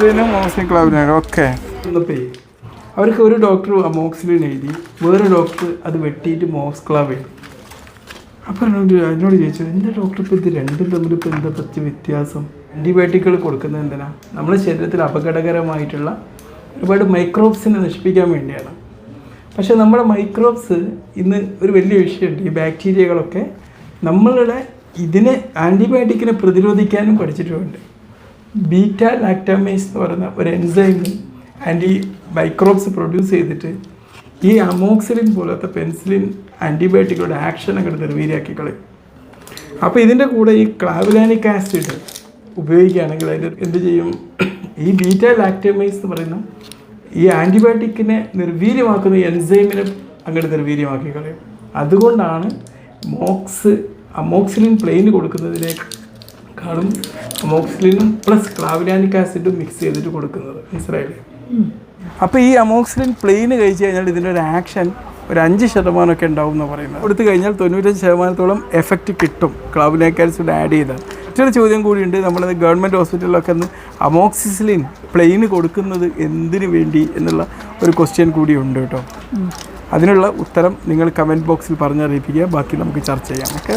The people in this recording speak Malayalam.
ഇതിനും മോക്സിൻ ക്ലബിനും ഓക്കെ അവർക്ക് ഒരു ഡോക്ടർ അമോക്സിലിൻ എഴുതി വേറെ ഡോക്ടർ അത് വെട്ടിയിട്ട് മോക്സ് ക്ലാവ് എഴുതി അപ്പോൾ എന്നോട് എന്നോട് ചോദിച്ചു എന്റെ ഡോക്ടർ ഇപ്പോൾ ഇത് രണ്ടും തമ്മിൽ ഇപ്പോൾ എന്താ പറ്റിയ വ്യത്യാസം? ആന്റിബയോട്ടിക്കുകൾ കൊടുക്കുന്നത് എന്തിനാ? നമ്മുടെ ശരീരത്തിൽ അപകടകരമായിട്ടുള്ള ഒരുപാട് മൈക്രോബ്സിനെ നശിപ്പിക്കാൻ വേണ്ടിയാണ്. പക്ഷേ നമ്മുടെ മൈക്രോബ്സ് ഇന്ന് ഒരു വലിയ വിഷയമുണ്ട്. ഈ ബാക്ടീരിയകളൊക്കെ നമ്മളുടെ ഇതിനെ ആന്റിബയോട്ടിക്കിനെ പ്രതിരോധിക്കാനും പഠിച്ചിട്ടുമുണ്ട് ബീറ്റ ലാക്ടാമേസ് എന്ന് പറയുന്ന ഒരു എൻസൈം ആന്റി മൈക്രോബ്സ് പ്രൊഡ്യൂസ് ചെയ്തിട്ട് ഈ അമോക്സിലിൻ പോലത്തെ പെൻസിലിൻ ആന്റിബയോട്ടിക്കുകളുടെ ആക്ഷൻ അങ്ങോട്ട് നിർവീര്യാക്കി കളയും. അപ്പോൾ ഇതിന്റെ കൂടെ ഈ ക്ലാവിലാനിക് ആസിഡ് ഉപയോഗിക്കുകയാണെങ്കിൽ അതിന്റെ എന്ത് ചെയ്യും? ഈ ബീറ്റ ലാക്ടമൈസ് എന്ന് പറയുന്ന ഈ ആന്റിബയോട്ടിക്കിനെ നിർവീര്യമാക്കുന്ന എൻസൈമിനെ അങ്ങോട്ട് നിർവീര്യമാക്കി കളയും. അതുകൊണ്ടാണ് മോക്സ് അമോക്സിലിൻ പ്ലെയിൻ കൊടുക്കുന്നതിനേക്കാളും അമോക്സിലിനും പ്ലസ് ക്ലാവിലാനിക് ആസിഡും മിക്സ് ചെയ്തിട്ട് കൊടുക്കുന്നത് ഇസ്രായേൽ അപ്പോൾ ഈ അമോക്സിലിൻ പ്ലെയിൻ കഴിച്ച് കഴിഞ്ഞാൽ ഇതിന്റെ ഒരു ആക്ഷൻ ഒരു അഞ്ച് ശതമാനമൊക്കെ ഉണ്ടാവും എന്ന് പറയുന്നത്. കൊടുത്തു കഴിഞ്ഞാൽ തൊണ്ണൂറ്റഞ്ച് ശതമാനത്തോളം എഫക്റ്റ് കിട്ടും ക്ലാവിലാനിക് ആസിഡ് ആഡ് ചെയ്താൽ. മറ്റൊരു ചോദ്യം കൂടിയുണ്ട് നമ്മളത് ഗവൺമെന്റ് ഹോസ്പിറ്റലിലൊക്കെ ഒന്ന് അമോക്സിസിലിൻ പ്ലെയിന് കൊടുക്കുന്നത് എന്തിനു വേണ്ടി എന്നുള്ള ഒരു ക്വസ്റ്റ്യൻ കൂടി ഉണ്ട് കേട്ടോ. അതിനുള്ള ഉത്തരം നിങ്ങൾ കമന്റ് ബോക്സിൽ പറഞ്ഞറിയിപ്പിക്കുക ബാക്കി നമുക്ക് ചർച്ച ചെയ്യാം ഓക്കെ?